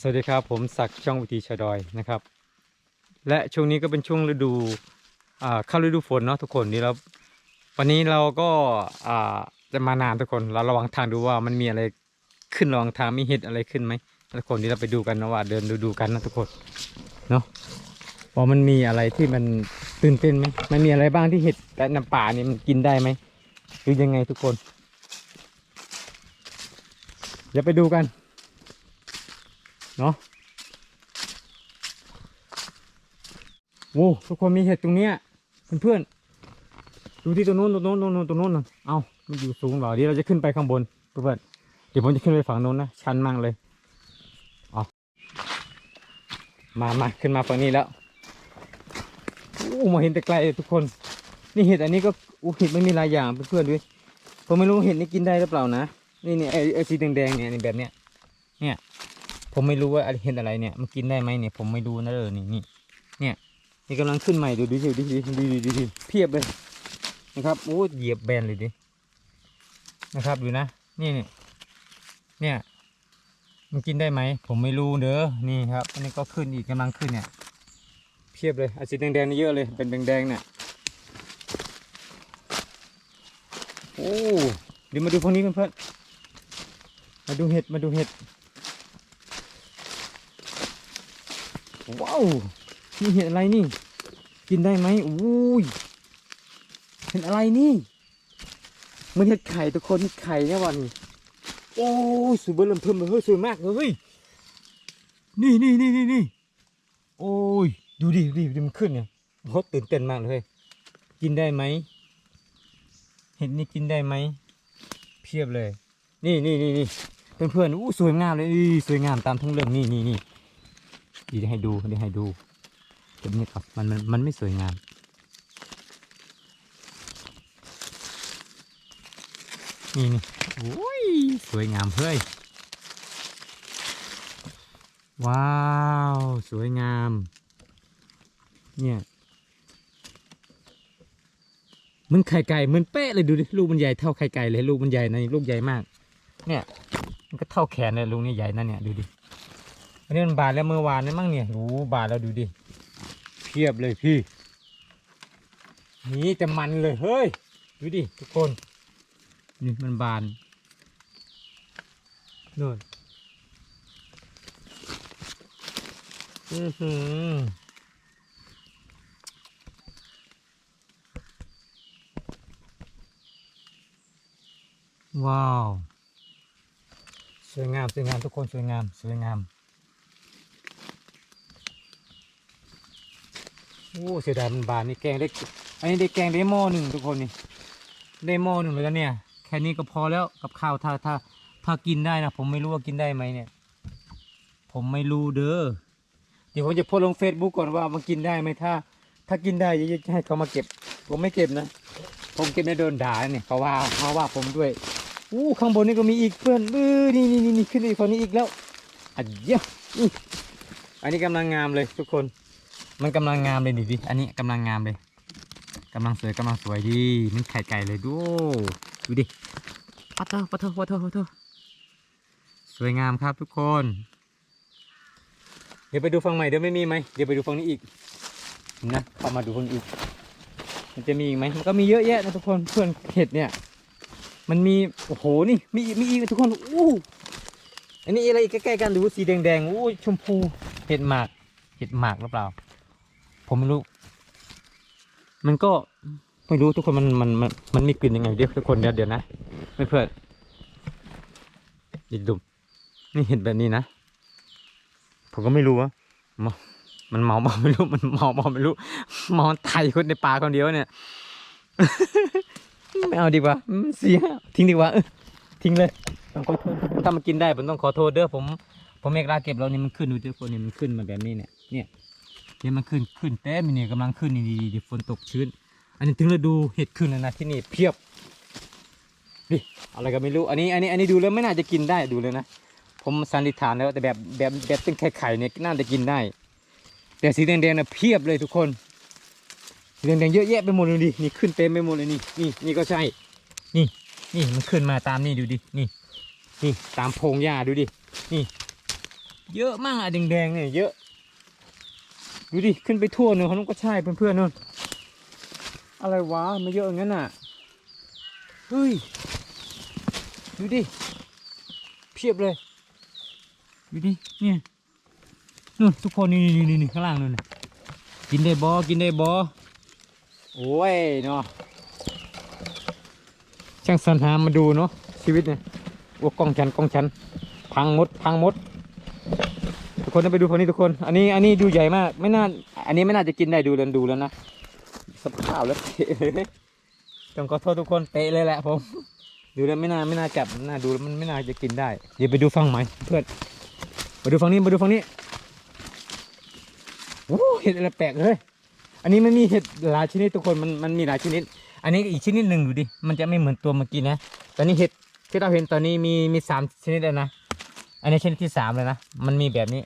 สวัสดีครับผมศักดิ์ช่องวิธีชาดอยนะครับ และช่วงนี้ก็เป็นช่วงฤดูเข้าฤดูฝนเนาะทุกคนนี่เราวันนี้เราก็าจะมานานทุกคนเราระวังทางดูว่ามันมีอะไรขึ้นระหวังทางมีเห็ดอะไรขึ้นไหมทุกคนนี่เราไปดูกันนะว่าเดินดูดูกันนะทุกคนเนาะว่ามันมีอะไรที่มันตื่นเต้นไหมมันมีอะไรบ้างที่เห็ดและน้ำป่านี่มันกินได้ไหมหรือยังไงทุกคนเดี๋ยวไปดูกัน เนาะโว้ทุกคนมีเห็ดตรงเนี้ยเพื่อนๆดูที่ตรงนู้นตรงนู้นตรงนู้นตรงนู้นเอามันอยู่สูงเหรอเดี๋ยวเราจะขึ้นไปข้างบนเพื่อนๆเดี๋ยวผมจะขึ้นไปฝั่งนู้นนะชันมากเลยเอามามาขึ้นมาฝั่งนี้แล้วโอ้มาเห็นแต่ไกลทุกคน นี่เห็ดอันนี้ก็อู้เห็ดไม่มีหลายอย่างเพื่อนๆด้วยผมไม่รู้เห็ดนี้กินได้หรือเปล่านะนี่เนี่ยไอ้สีแดงๆเนี่ยแบบเนี้ยเนี่ย ผมไม่รู้ว่าอะไรเห็นอะไรเนี่ยมันกินได้ไหมเนี่ยผมไม่รู้นะเออนี่นี่เนี่ยนี่กำลังขึ้นใหม่ดูดิดูดิดูดิดูดิดิเพียบเลยนะครับโอ้เหยียบแบนเลยดินะครับดูนะนี่นี่เนี่ยมันกินได้ไหมผมไม่รู้เด้อนี่ครับ อันนี้ก็ขึ้นอีกกำลังขึ้นเนี่ย เพียบเลยอาสีแดงๆนี่เยอะเลยเป็นแดงๆเนี่ยโอ้เดี๋ยวมาดูพวกนี้เพื่อนๆมาดูเห็ดมาดูเห็ด ว้าวนี่เห็ดอะไรนี่ กินได้ไหมอุ้ยเห็ดอะไรนี่มันเห็ดไข่ทุกคนนี่ไข่เนี่ยวันนี้โอ้ยสวยเบิ่มเพิ่มเลยเฮ้ยสวยมากเลยเฮ้ยนี่นี่นี่นี่นี่โอ้ยดูดิดูดิมันขึ้นเนี่ยโคตรตื่นเต้นมากเลยกินได้ไหมเห็ดนี่กินได้ไหมเพียบเลย นี่นี่นี่นี่เพื่อนๆอู้สวยงามเลยอีสวยงามตามท้งเรื่องนี่นี่นี่ ดีให้ดูดีให้ดูแต่นี่ครับมันมันมันไม่สวยงามนี่นี่โอ้ยสวยงามเฮ้ยว้าว สวยงาม เนี่ยมันไข่ไก่เหมันเป๊ะเลยดูดิลูกมันใหญ่เท่าไข่ไก่เลยลูกมันใหญ่นะนี่ลูกใหญ่มาก เนี่ย มันก็เท่าแขนเลยลูกนี่ใหญ่นะเนี่ยดูดิ อันนี้มันบาดแล้วเมื่อวานนี่มั้งเนี่ยโอ้บาดแล้วดูดิเพียบเลยพี่นี่จะมันเลยเฮ้ยดูดิทุกคนนี่มันบานนู่นอือหือว้าว สวยงาม สวยงาม ทุกคน สวยงาม สวยงาม โอ้เสียดายมันบานนี่แกงได้อันนี้ได้แกงได้หม้อหนึ่งทุกคนนี่ได้หม้อหนึ่งแล้วเนี่ย แค่นี้ก็พอแล้วกับข้าวถ้าถ้าถ้ากินได้นะผมไม่รู้ว่ากินได้ไหมเนี่ย ผมไม่รู้เด้อเดี๋ยวผมจะโพสต์ลงเฟซบุ๊กก่อนว่ามันกินได้ไหมถ้า ถ้ากินได้จะจะให้เขามาเก็บ ผมไม่เก็บนะ ผมเก็บในโดนด่าเนี่ยเขาว่าเขาว่าผมด้วยอู้ข้างบนนี่ก็มีอีกเพื่อนเออนี่นี่นี่ขึ้นอีกคนนี้อีกแล้วอันเยอะอันนี้กำลังงามเลยทุกคน มันกำลังงามเลยดิดิอันนี้กำลังงามเลยกำลังสวยกำลังสวยดีมันไข่ไก่เลยดูดูดิปัดเถอะปัดเถอะปัดเถอะปัดเถอสวยงามครับทุกคน เดี๋ยวไปดูฝั่งใหม่เดี๋ยวไม่มีไหมเดี๋ยวไปดูฝั่งนี้อีกนะเข้ามาดูฝั่งนี้อีก มันจะมีอีกไหมมันก็มีเยอะแยะนะทุกคนเพื่อนเห็ดเนี่ย มันมีโอ้โหนี่มีอีกมีอีกทุกคนอู้อันนี้อะไรอีกใกล้ๆกันดูสีแดงๆอู้ชมพูเห็ดหมากเห็ดหมากหรือเปล่า ผมไม่รู้ มันก็ไม่รู้ทุกคนมันมันมันมันมีกลิ่นยังไงเดี๋ยวทุกคนเดี๋ยวเดี๋ยวนะไม่เพื่อนดิดุมนี่เห็นแบบนี้นะผมก็ไม่รู้ว่ามันเมาเมาไม่รู้มันเมาเมาไม่รู้เมาตายคนในป่าคนเดียวเนี่ยไม่เอาดีกว่าเสียทิ้งดีกว่าทิ้งเลยต้องขอโทษถ้ามันกินได้ผมต้องขอโทษเด้อผมผมเอกลาเก็บแล้วนี่มันขึ้นดูทุกคนนี่มันขึ้นมาแบบนี้เนี่ยเนี่ย เนี่ยมันขึ้นขึ้นเต็มนี่กำลังขึ้นนี่ดีดีฝนตกชื้น อันนี้ถึงฤดูเห็ดขึ้นแล้วนะที่นี่เพียบดิอะไรก็ไม่รู้อันนี้อันนี้อันนี้ดูแล้วไม่น่าจะกินได้ดูเลยนะ ผมสันนิษฐานแล้วแต่แบบแบบแบบเป็นไข่ไข่เนี่ยน่าจะกินได้ แต่สีแดงๆน่ะเพียบเลยทุกคนสีแดงๆเยอะแยะไปหมดเลยดินี่ขึ้นเต็มไปหมดเลยนี่นี่นี่ก็ใช่ นี่นี่มันขึ้นมาตามนี่ดูดินี่นี่ตามโพงหญ้าดูดินี่ เยอะมากอะแดงๆเนี่ยเยอะ ดูดิ ขึ้นไปทั่วเนอะเขาต้องก็ใช่เพื่อนๆนู่นอะไรวะมาเยอะอย่างนั้นอะ เฮ้ย ดูดิ เพียบเลย ดูดิ เนี่ยนู่นทุกคนนี่นี่นี่นี่ข้างล่างนู่นน่ะกินได้บอกินได้บอโอ้ยเนาะช่างสรรหามาดูเนาะชีวิตเนี่ยโอ้กล้องฉันกล้องฉัน พังมดพังมดทุก คนต้องไปดูคนนี้ทุกคน อันนี้อันนี้ดูใหญ่มาก ไม่น่า อันนี้ไม่น่าจะกินได้ดูแล้วดูแล้วนะสภาพแล้วเตะเลยต้องขอโทษทุกคนเตะเลยแหละผม ดูแล้วไม่น่าไม่น่าจับน่าดูแล้วมันไม่น่าจะกินได้ เดี๋ยวไปดูฝั่งใหมเพื่อนมาดูฝั่งนี้มาดูฝั่งนี้โอ้เห็ดอะไรแปลกเลย อันนี้มันมีเห็ดหลายชนิดทุกคนมันมันมีหลายชนิด อันนี้อีกชนิดหนึ่งดูดิ มันจะไม่เหมือนตัวเมื่อกี้นะ ตอนนี้เห็ดที่เราเห็นตอนนี้มีมีสามชนิดแล้วนะ อันนี้ชนิดที่สามเลยนะ มันมีแบบนี้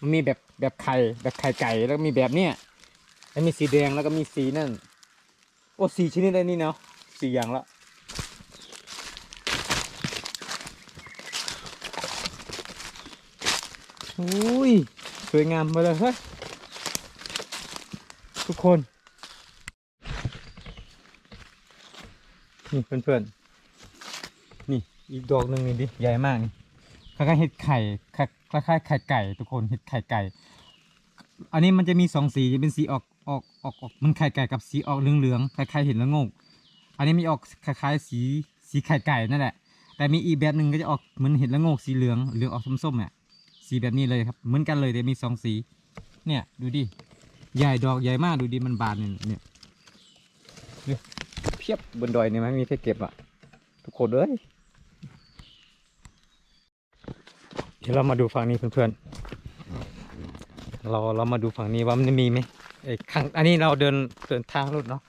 มันมีแบบแบบไข่แบบไข่ไก่แล้วก็มีแบบเนี้ยแล้วมีสีแดงแล้วก็มีสีนั่น โอ้สีชนิดเลยนี่เนาะสี่อย่างละอุ้ยสวยงามมาเลยเฮ้ยทุกคนนี่เพื่อนๆนี่อีกดอกหนึ่งนี่ดิใหญ่มากนี่คล้ายๆเห็ดไข่ คล้ายๆไข่ไก่ทุกคนเห็ดไข่ไก่ อันนี้มันจะมีสองสีจะเป็นสีออกออกออกออกมันไข่ไก่กับสีออกเหลืองๆคล้ายๆเห็นแล้วงงอันนี้มีออกคล้ายๆสีสีไข่ไก่นั่นแหละ แต่มีอีกแบบหนึ่งก็จะออกเหมือนเห็นแล้วงงสีเหลืองเหลืองออกส้มๆเนี่ยสีแบบนี้เลยครับเหมือนกันเลยแต่มีสองสี เนี่ยดูดิใหญ่ดอกใหญ่มากดูดิมันบานเนี่ยเนี่ยเพียบบนดอยเนี่ยไม่มีใครเก็บอะทุกคนเลย เดี๋ยวเรามาดูฝั่งนี้เพื่อนๆ เราเรามาดูฝั่งนี้ว่ามันมีไหมไอ้ข้างอันนี้เราเดินเดินทางรถเนาะ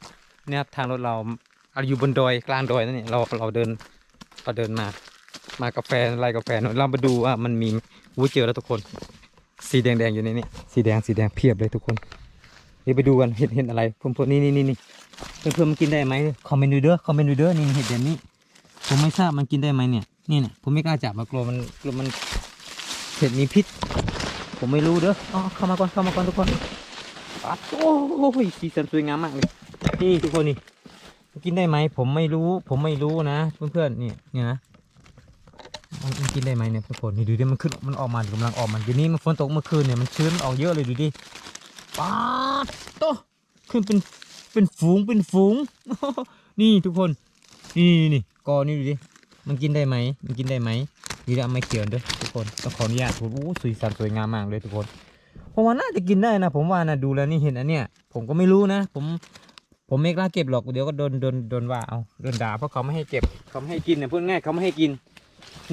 เนี่ยทางรถเราเราอยู่บนดอยกลางดอยนั่นเนี่ยเราเราเดินเราเดินมา มากาแฟไล่กาแฟนเรามาดูว่ามันมีวูเจอแล้วทุกคน สีแดงๆอยู่ในนี้สีแดงสีแดงเพียบเลยทุกคนเดี๋ยวไปดูกันเห็ดเห็ดอะไรเพื่อนๆนี่นี่นี่นี่เพื่อนๆมันกินได้ไหมคอมเมนต์ดูเด้อคอมเมนต์ดูเด้อนี่เห็ดแบบนี้ ผมไม่ทราบมันกินได้ไหมเนี่ยนี่เนี่ยผมไม่กล้าจับมากลัวมันกลัวมัน เห็ดมีพิษ ผมไม่รู้เด้ออ๋อเข้ามาก่อนเข้ามาก่อนทุกคนปัดโอ้ยสีสันสวยงามมากเลยนี่ทุกคนนี่กินได้ไหมผมไม่รู้ ผมไม่รู้นะเพื่อนๆนี่เนี่ยนะมันกินได้ไหมเนี่ยทุกคนนี่ดูดิมันขึ้นมันออกมากำลังออกมาเดี๋ยวนี้มันฝนตกเมื่อคืนเนี่ยมันชื้นมันออกเยอะเลยดูดิป๊าดโตขึ้นเป็นเป็นฝูงเป็นฝูง นี่ทุกคน นี่นี่นี่กอนี่ดูดิมันกินได้ไหมมันกินได้ไหม นี่เราไม่เขียนด้วยทุกคนต้องขออนุญาตผมโอ้สวยสันสวยงามมากเลยทุกคนผมว่าน่าจะกินได้นะ ผมว่านะดูแล้วนี่เห็นอันเนี้ยผมก็ไม่รู้นะ ผมผมไม่กล้าเก็บหรอกเดี๋ยวก็โดนโดนโดนว่าเอาโดนด่าเพราะเขาไม่ให้เก็บเขาไม่ให้กินเนี่ยพูดง่ายเขาไม่ให้กิน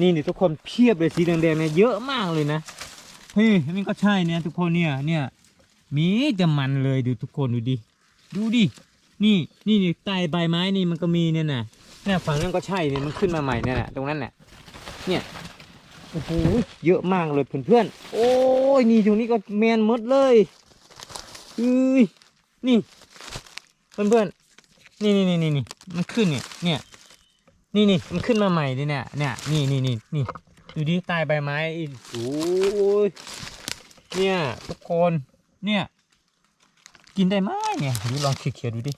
นี่นี่ทุกคนเพียบเลยสีแดงๆเนี่ยเยอะมากเลยนะเฮ้ยนี่ก็ใช่เนี่ยทุกคนเนี่ยเนี่ยมีแต่มันเลยดูทุกคนดูดิดูดินี่นี่นี่ใต้ใบไม้นี่มันก็มีเนี่ยนะเนี่ยฝั่งนั้นก็ใช่เนี่ยมันขึ้นมาใหม่เนี่ยแหละตรงนั้นแหละเนี่ย โอ้โหเยอะมากเลยเพื่อนๆ โอ้ยนี่ตรงนี้ก็แมนมดเลยเอ้ยนี่ เพื่อนๆ นี่นี่นี่นี่นี่มันขึ้นเนี่ยเนี่ยนี่นี่มันขึ้นมาใหม่ดิเนี่ยเนี่ยนี่นี่นี่นี่ดูดิใต้ใบไม้อีกโอ้ยเนี่ยทุกคนเนี่ยกินได้ไหมเนี่ยดูลองเขียนๆดูดิ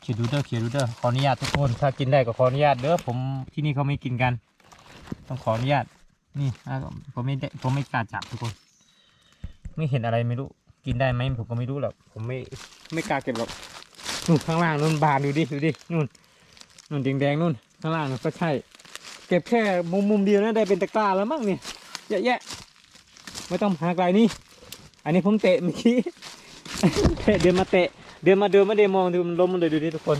เขียนดูเด้อเขียนดูเด้อขออนุญาตทุกคนถ้ากินได้ก็ขออนุญาตเด้อผมที่นี่เขาไม่กินกัน ต้องขออนุญาตนี่ผมไม่ได้ผมไม่กล้าจับทุกคน ไม่เห็นอะไรไม่รู้ กินได้ไหมผมก็ไม่รู้หรอกผมไม่ไม่กล้าเก็บหรอกนู่นข้างล่างนู่นบานดูดิดูดินู่นนู่นแดงๆนู่นข้างล่างนู่นก็ใช่ เก็บแค่มุมมุมเดียวนะได้เป็นตะกร้าแล้วมั้งเนี่ยเยอะแยะไม่ต้องหาไกลนี่อันนี้ผมเตะเมื่อกี้เตะเดินมาเตะ เดินมาเดินมาเดินมองดูมันล้มมันเลยดูดิทุกคน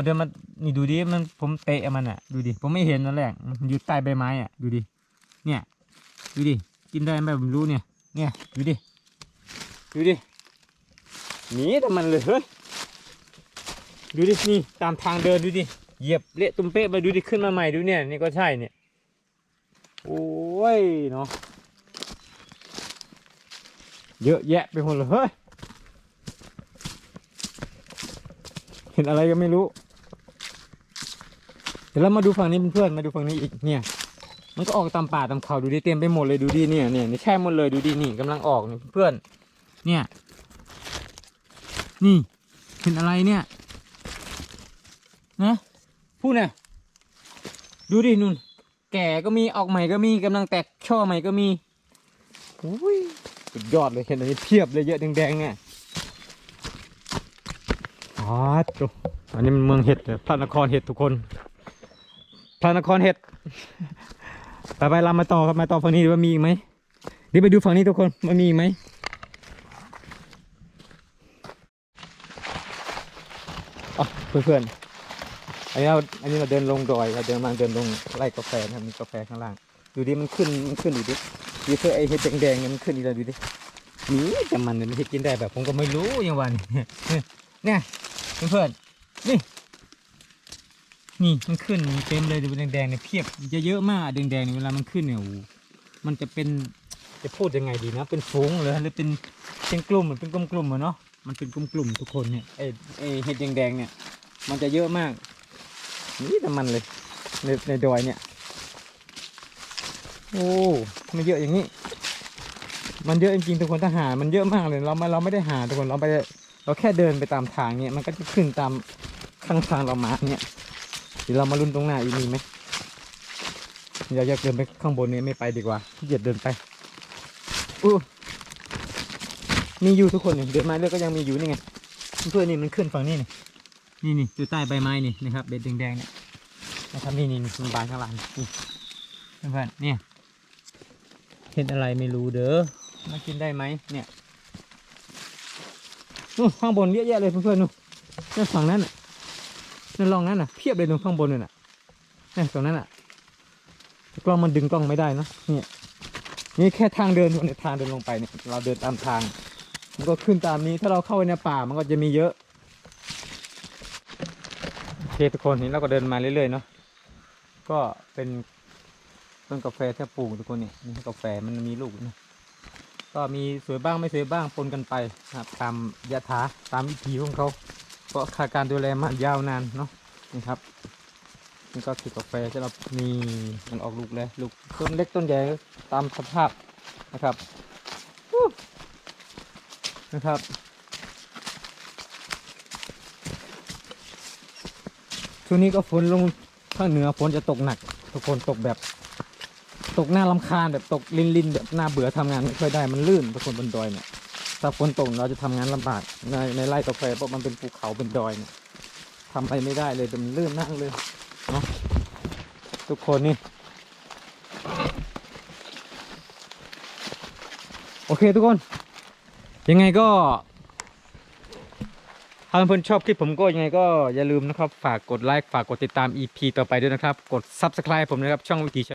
อเดินมานี่ดูดิมันผมเตะมันอะ ดูดิผมไม่เห็นนั่นแหละอยู่ใต้ใบไม้อะดูดิเนี่ยดูดิกินได้ไหมผมรู้เนี่ยเนี่ยดูดิดูดิหนีแต่มันเลยเฮ้ยดูดินี่ตามทางเดินดูดิเหยียบเละตุ้มเป๊ะไปดูดิขึ้นมาใหม่ดูเนี่ยนี่ก็ใช่เนี่ยโอ้ยเนาะเยอะแยะไปหมดเลยเฮ้ยเห็นอะไรก็ไม่รู้ เดี๋ยวเรามาดูฝั่งนี้เพื่อนมาดูฝั่งนี้อีกเนี่ย มันก็ออกตามป่าตามเขาดูดิเต็มไปหมดเลยดูดิเนี่ยเนี่ยแช่หมดเลยดูดินี่กำลังออกนี่เพื่อนเนี่ย นี่เห็นอะไรเนี่ยนะพูดเนี่ยดูดินุ่นแก่ก็มีออกใหม่ก็มีกำลังแตกช่อใหม่ก็มีอุ้ยสุดยอดเลยเห็นอันนี้เพียบเลยเยอะแดงๆเนี่ยอ๋อจุอันนี้มันเมืองเห็ดพระนครเห็ดทุกคน พระนครเห็ดไปไปเรามาต่อครับมาต่อฝั่งนี้ดูว่ามีอีกไหมเดี๋ยวไปดูฝั่งนี้ทุกคนมันมีอีกไหมอ๋อเพื่อนๆอันนี้เราอันนี้เราเดินลงดอยเราเดินมาเดินลงไร่กาแฟนะมีกาแฟข้างล่างดูดิมันขึ้นมันขึ้นดูดิดูเพื่อไอเห็ดแดงๆเนี่ยมันขึ้นอีกแล้วดูดินี่แต่มันเนี่ยมันเห็ดกินได้แบบผมก็ไม่รู้ย่างวันเนี่ยเพื่อนๆนี่ นี่มันขึ้นเต็มเลยดูแดงๆเนี่ยเพียบเยอะๆมากแดงๆเนี่ยเวลามันขึ้นเนี่ยมันจะเป็นจะพูดยังไงดีนะ เป็นฝูงเลยหรือเป็นเป็นกลุ่มเหมือนเป็นกลุ่มๆเหมือนเนาะมันเป็นกลุ่มๆทุกคนเนี่ยไอไอเห็ดแดงๆเนี่ย มันจะเยอะมาก นี่แต่มันเลยในในดอยเนี่ย โอ้มันเยอะอย่างนี้ มันเยอะจริงๆทุกคนถ้าหา มันเยอะมากเลยเราไม่เราไม่ได้หาทุกคนเราไปเราแค่เดินไปตามทางเนี่ยมันก็จะขึ้นตามข้างทางเรามาเนี่ย เดี๋ยวเรามาลุ้นตรงหน้าอีกมีไหมอยากอยากเดินไปข้างบนนี้ไม่ไปดีกว่าขี้เกียจเดินไปอู้มีอยู่ทุกคนเนี่ยเดินมาเรื่อยก็ยังมีอยู่นี่ไงเพื่อนนี่มันขึ้นฝั่งนี้นี่นี่นี่อยู่ใต้ใบไม้นี่นะครับเบ็ดแดงๆเนี่ยนะครับนี่นี่มันบานข้างหลังนี่เพื่อนๆเนี่ยเห็นอะไรไม่รู้เด้อมากินได้ไหมเนี่ยข้างบนเยอะแยะเลยเพื่อนๆนู่นฝั่งนั้นน่ะ นั่นลองนั้นน่ะเพียบเลยตรงข้างบนนั่นน่ะนี่ตรงนั้นน่ะกล้องมันดึงกล้องไม่ได้เนะเนี่ยนี่แค่ทางเดินเนี่ยทางเดินลงไปเนี่ยเราเดินตามทาง มันก็ขึ้นตามนี้ถ้าเราเข้าไปในป่ามันก็จะมีเยอะโอเคทุกคนนี่เราก็เดินมาเรื่อยๆเนาะก็เป็นต้นกาแฟที่ปลูกทุกคนนี่นี่กาแฟมันมีลูกนะก็มีสวยบ้างไม่สวยบ้างปนกันไปนะครับตามยะถาตามวิถีของเขา เพราะขาการดูแลมายาวนานเนาะนี่ครับนี่ก็คือกาแฟที่เรามีมันออกลูกแล้วลูกต้นเล็กต้นใหญ่ตามสภาพนะครับนะครับช่วงนี้ก็ฝนลงภาคเหนือฝนจะตกหนัก ทุกคนตกแบบ ตกหน้าลำคาญแบบตกลินลินแบบหน้าเบื่อทำงานไม่ค่อยได้มันลื่นทุกคนบนดอยเนี่ย ถ้าฝนตกเราจะทำงานลำบากในในไร่กาแฟเพราะมันเป็นภูเขาเป็นดอยเนี่ยทำอะไรไม่ได้เลยมันลื่นมากเลยเนาะทุกคนนี่โอเคทุกคน ยังไงก็ถ้าเพื่อนชอบคลิปผมก็ยังไงก็อย่าลืมนะครับ ฝากกดไลค์ฝากกดติดตาม EP ต่อไปด้วยนะครับ กด Subscribe ผมนะครับ ช่องวิถี